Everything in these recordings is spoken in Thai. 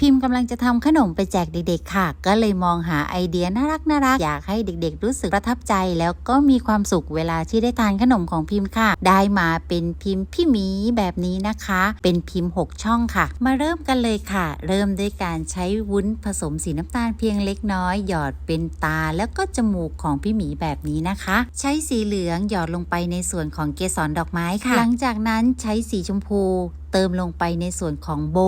พิมพ์กำลังจะทำขนมไปแจกเด็กๆค่ะ ก็เลยมองหาไอเดียน่ารักน่ารักอยากให้เด็กๆ รู้สึกประทับใจ แล้วก็มีความสุขเวลาที่ได้ทานขนมของพิมพ์ค่ะ ได้มาเป็นพิมพ์พี่หมีแบบนี้นะคะ เป็นพิมพ์ 6 ช่องค่ะ มาเริ่มกันเลยค่ะ เริ่มด้วยการใช้วุ้นผสมสีน้ำตาลเพียงเล็กน้อย หยอดเป็นตาแล้วก็จมูกของพี่หมีแบบนี้นะคะ ใช้สีเหลืองหยอดลงไปในส่วนของเกสรดอกไม้ค่ะ หลังจากนั้นใช้สีชมพูเติมลงไปในส่วนของโบ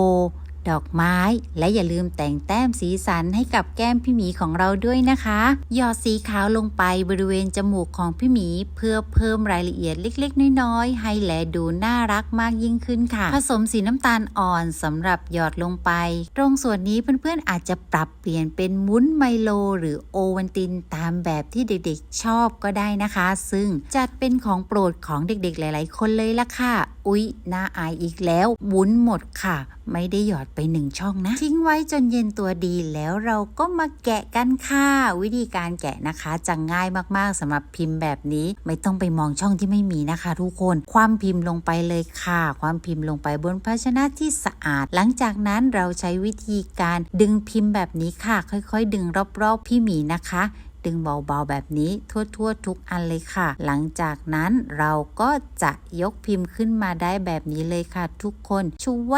ดอกไม้ และอย่าลืมแต่งแต้มสีสันให้กับแก้มพี่หมีของเราด้วยนะคะหยอดสีขาวลงไปบริเวณจมูกของพี่หมี เพื่อเพิ่มรายละเอียดเล็ก ๆ น้อย ๆ ให้แลดูน่ารักมากยิ่งขึ้นค่ะ ผสมสีน้ำตาลอ่อนสำหรับหยอดลงไป ตรงส่วนนี้เพื่อนๆอาจจะปรับเปลี่ยนเป็นมุ้นไมโล หรือโอวันตินตามแบบที่เด็กๆชอบก็ได้นะคะ ซึ่งจัดเป็นของโปรดของเด็กๆหลาย ๆ คนเลยละค่ะ อุ๊ยน่าอายอีกแล้ววุ้นหมดค่ะ ไม่ได้หยอดไปหนึ่งช่องนะ ทิ้งไว้จนเย็นตัวดีแล้วเราก็มาแกะกันค่ะ วิธีการแกะนะคะจะง่ายมากๆสำหรับพิมพ์แบบนี้ไม่ต้องไปมองช่องที่ไม่มีนะคะ ทุกคนความพิมพ์ลงไปเลยค่ะ ความพิมพ์ลงไปบนภาชนะที่สะอาด หลังจากนั้นเราใช้วิธีการดึงพิมพ์แบบนี้ค่ะ ค่อยๆ ดึงรอบๆพี่หมีนะคะ ดึงเบาๆแบบนี้ทั่วๆ ทุกอันเลยค่ะ หลังจากนั้นเราก็จะยกพิมพ์ขึ้นมาได้แบบนี้เลยค่ะ ทุกคนชูแว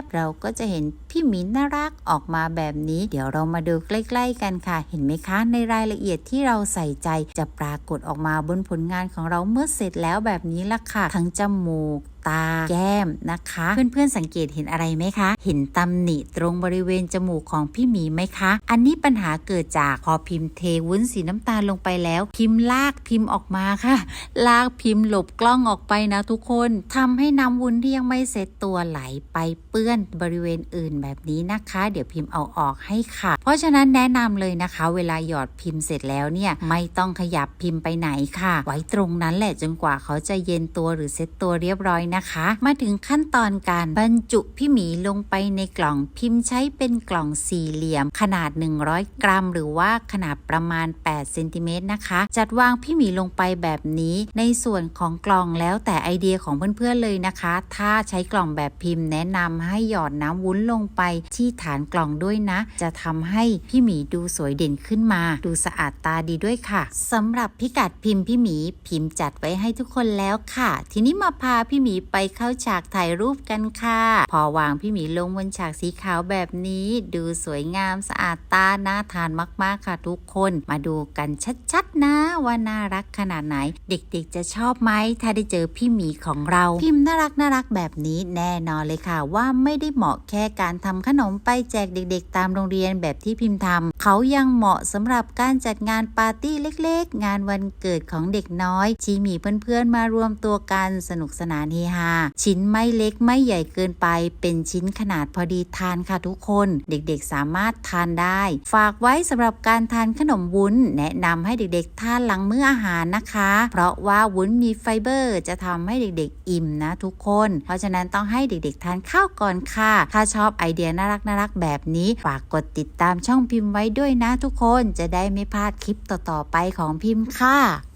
บเราก็จะเห็นพี่หมีน่ารักออกมาแบบนี้ เดี๋ยวเรามาดูใกล้ๆกันค่ะ เห็นไหมคะ ในรายละเอียดที่เราใส่ใจจะปรากฏออกมาบนผลงานของเราเมื่อเสร็จแล้วแบบนี้ละค่ะ ทั้งจมูก ตา แก้มนะคะ เพื่อนๆสังเกตเห็นอะไรไหมคะ เห็นตำหนิตรงบริเวณจมูกของพี่หมีไหมคะ อันนี้ปัญหาเกิดจากพอพิมพ์เทวุ้นสีน้ำตาลลงไปแล้ว พิมพ์ลากพิมพ์ออกมาค่ะ ลากพิมพ์หลบกล้องออกไปนะทุกคนทำให้น้ำวุ้นที่ยังไม่เสร็จตัวไหลไปเปื้อนบริเวณอื่นแบบนี้นะคะ เดี๋ยวพิมพ์เอาออกให้ค่ะ เพราะฉะนั้นแนะนำเลยนะคะ เวลาหยอดพิมพ์เสร็จแล้วเนี่ยไม่ต้องขยับพิมพ์ไปไหนค่ะ ไว้ตรงนั้นแหละจนกว่าเขาจะเย็นตัวหรือเซ็ตตัวเรียบร้อยนะคะ มาถึงขั้นตอนการบรรจุพี่หมีลงไปในกล่องพิมพ์ใช้เป็นกล่องสี่เหลี่ยม ขนาด 100 กรัม หรือว่าขนาดประมาณ8เซนติเมตรนะคะ จัดวางพี่หมีลงไปแบบนี้ในส่วนของกล่องแล้วแต่ไอเดียของเพื่อนๆเลยนะคะ ถ้าใช้กล่องแบบพิมพ์แนะนำให้หยอดน้ำวุ้นลงไปที่ฐานกล่องด้วยนะ จะทำให้พี่หมีดูสวยเด่นขึ้นมา ดูสะอาดตาดีด้วยค่ะสำหรับพิกัดพิมพ์พี่หมีพิมพ์จัดไว้ให้ทุกคนแล้วค่ะ ทีนี้มาพาพี่หมีไปเข้าฉากถ่ายรูปกันค่ะ พอวางพี่หมีลงบนฉากสีขาวแบบนี้ ดูสวยงามสะอาดตาน่าทานมากๆค่ะทุกคน มาดูกันชัดๆนะว่าน่ารักขนาดไหน เด็กๆจะชอบไหมถ้าได้เจอพี่หมีของเราพิมพ์น่ารักน่ารักแบบนี้แน่นอนเลยค่ะ ว่าไม่ได้เหมาะแค่การทำขนมไปแจกเด็ก ๆ ตามโรงเรียนแบบที่พิมพ์ทำ เขายังเหมาะสำหรับการจัดงานปาร์ตี้เล็กๆ งานวันเกิดของเด็กน้อย ที่มีเพื่อนๆมารวมตัวกันสนุกสนานเฮฮาชิ้นไม่เล็กไม่ใหญ่เกินไป เป็นชิ้นขนาดพอดีทานค่ะทุกคน เด็กๆสามารถทานได้ ฝากไว้สำหรับการทานขนมวุ้น แนะนำให้เด็กๆทานหลังมื้ออาหารนะคะ เพราะว่าวุ้นมีไฟเบอร์ จะทำให้เด็กๆ อิ่มนะทุกคน เพราะฉะนั้นต้องให้เด็กๆ ทานข้าวก่อนค่ะ ถ้าชอบไอเดียน่ารักน่ารักๆแบบนี้ฝากกดติดตามช่องพิมพ์ไว้ด้วยนะทุกคนจะได้ไม่พลาดคลิปต่อๆไปของพิมพ์ค่ะ